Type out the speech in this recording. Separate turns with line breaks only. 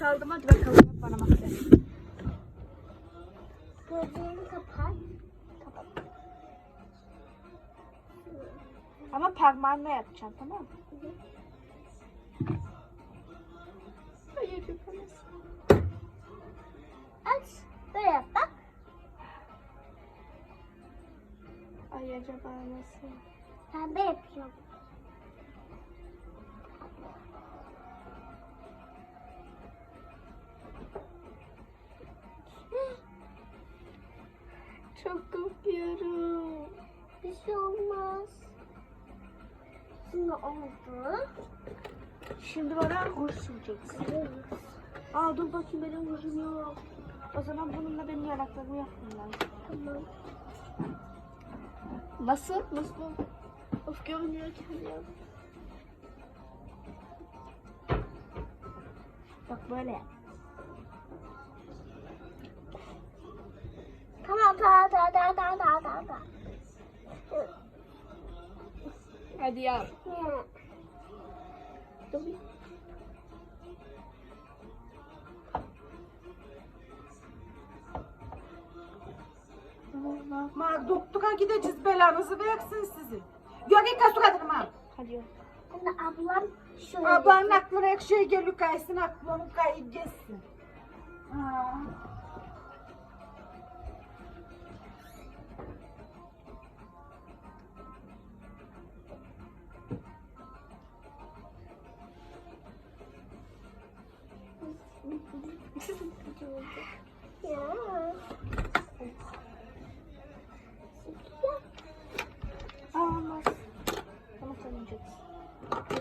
Çaldım hadi bakalım bana makyaj.
Gözlerini kapat. Kapat.
Ama parmağınla yapacaksın tamam mı? Hayır yapamazsın.
Aç. Böyle yap bak.
Ay acaba nasıl?
Pembe yapıyorum.
Çok korkuyorum.
Bir şey olmaz. Şimdi oldu.
Şimdi bana ruj süreceksin. Aa dur bakayım benim rujum yok. O zaman bununla benim yanaklarımı yapmam lazım.
Tamam.
Nasıl? Nasıl? Of görünüyor ya. Bak böyle yap.
Tamam tamam tamam tamam tamam tamam. tamam.
Hadi yap. Dur bir.
Doktora gideceğiz belanızı versin sizi. Yürü ka suratını ma.
Hadi yap.
Şimdi ablam şöyle.
Ablanın aklına ek şey geliyor kaysın aklını kayıp geçsin. Ha.
ya. Olmaz. Ama tanıyacaksın.